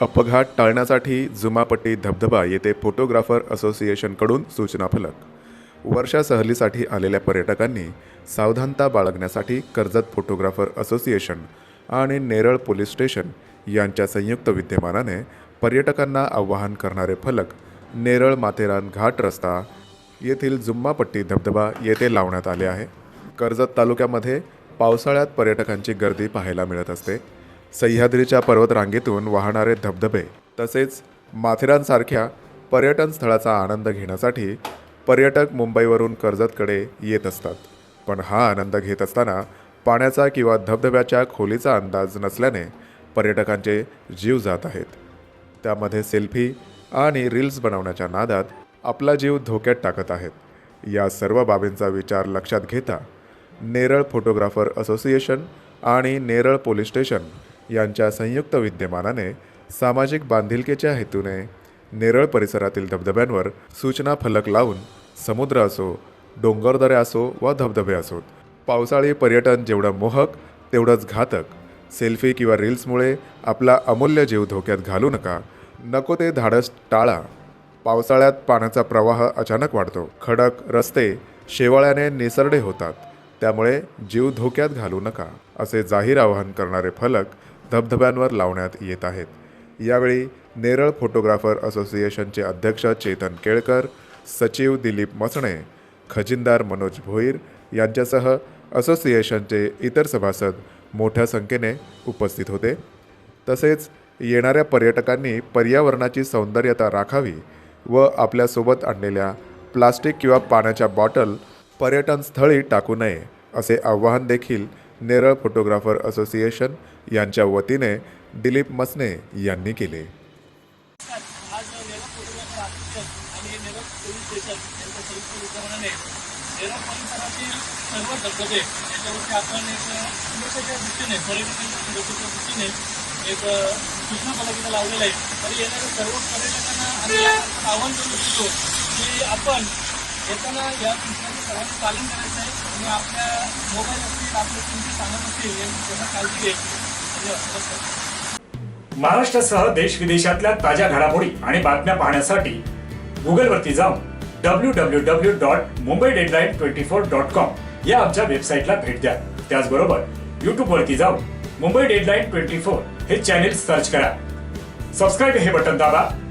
अपघात टाळण्यासाठी जुमापट्टी धबधबा येथे फोटोग्राफर असोसिएशनकडून सूचना फलक. वर्षा सहलीसाठी आलेल्या पर्यटकांनी सावधानता बाळगण्यासाठी कर्जत फोटोग्राफर असोसिएशन आणि नेरळ पोलीस स्टेशन यांच्या संयुक्त विद्यमानाने पर्यटकांना आवाहन करणारे फलक नेरळ माथेरान घाट रस्ता येथील जुम्मापट्टी धबधबा येथे लावण्यात आले आहे. कर्जत तालुक्यामध्ये पावसाळ्यात पर्यटकांची गर्दी पाहायला मिळत असते. सह्याद्रीच्या पर्वतरांगेतून वाहणारे धबधबे तसेच माथेरानसारख्या पर्यटन स्थळाचा आनंद घेण्यासाठी पर्यटक मुंबईवरून कर्जतकडे येत असतात. पण हा आनंद घेत असताना पाण्याचा किंवा धबधब्याच्या खोलीचा अंदाज नसल्याने पर्यटकांचे जीव जात आहेत. त्यामध्ये सेल्फी आणि रील्स बनवण्याच्या नादात आपला जीव धोक्यात टाकत आहेत. या सर्व बाबींचा विचार लक्षात घेता नेरळ फोटोग्राफर असोसिएशन आणि नेरळ पोलीस स्टेशन यांच्या संयुक्त विद्यमानाने सामाजिक बांधिलकीच्या हेतूने नेरळ परिसरातील धबधब्यांवर सूचना फलक लावून समुद्र असो डोंगरदऱ्या असो वा धबधबे असोत. पावसाळी पर्यटन जेवढं मोहक तेवढंच घातक. सेल्फी किंवा रील्समुळे आपला अमूल्य जीव धोक्यात घालू नका. नको ते धाडस टाळा. पावसाळ्यात पाण्याचा प्रवाह अचानक वाढतो. खडक रस्ते शेवाळ्याने निसरडे होतात. त्यामुळे जीव धोक्यात घालू नका असे जाहीर आवाहन करणारे फलक धबधब्यांवर लावण्यात येत आहेत. यावेळी नेरळ फोटोग्राफर असोसिएशनचे अध्यक्ष चेतन केळकर सचिव दिलीप मसणे खजिनदार मनोज भोईर यांच्यासह असोसिएशनचे इतर सभासद मोठ्या संख्येने उपस्थित होते. तसेच येणाऱ्या पर्यटकांनी पर्यावरणाची सौंदर्यता राखावी व आपल्यासोबत आणलेल्या प्लास्टिक किंवा पाण्याच्या बॉटल पर्यटन स्थळी टाकू नये असे आवाहन देखील नेरळ फोटोग्राफर असोसिएशन यांच्या वतीने दिलीप मसने यांनी केले. सर्व धबधबे याच्यावरती आपण एक दृष्टीने पर्यटकांच्या सुरक्षेच्या दृष्टीने एक सूचना लावलेला आहे तरी येणाऱ्या सर्व पर्यटकांना आम्ही आवाहन करू इच्छितो की आपण येताना या सूचनांचं सर्वांनी पालन करायचं आहे. आणि आपल्या मोबाईल असतील आपले तुमचे सामान असतील यांची काळजी घ्यायची महाराष्ट्रासह देश विदेशातल्या ताज्या घडामोडी आणि बातम्या पाहण्यासाठी गुगलवरती जाऊन W W W dot Mumbai deadline twenty four dot com या आमच्या वेबसाईटला भेट द्या. त्याचबरोबर युट्यूबवरती जाऊन मुंबई डेडलाईन ट्वेंटी फोर हे चॅनेल सर्च करा. सबस्क्राईब हे बटन दाबा.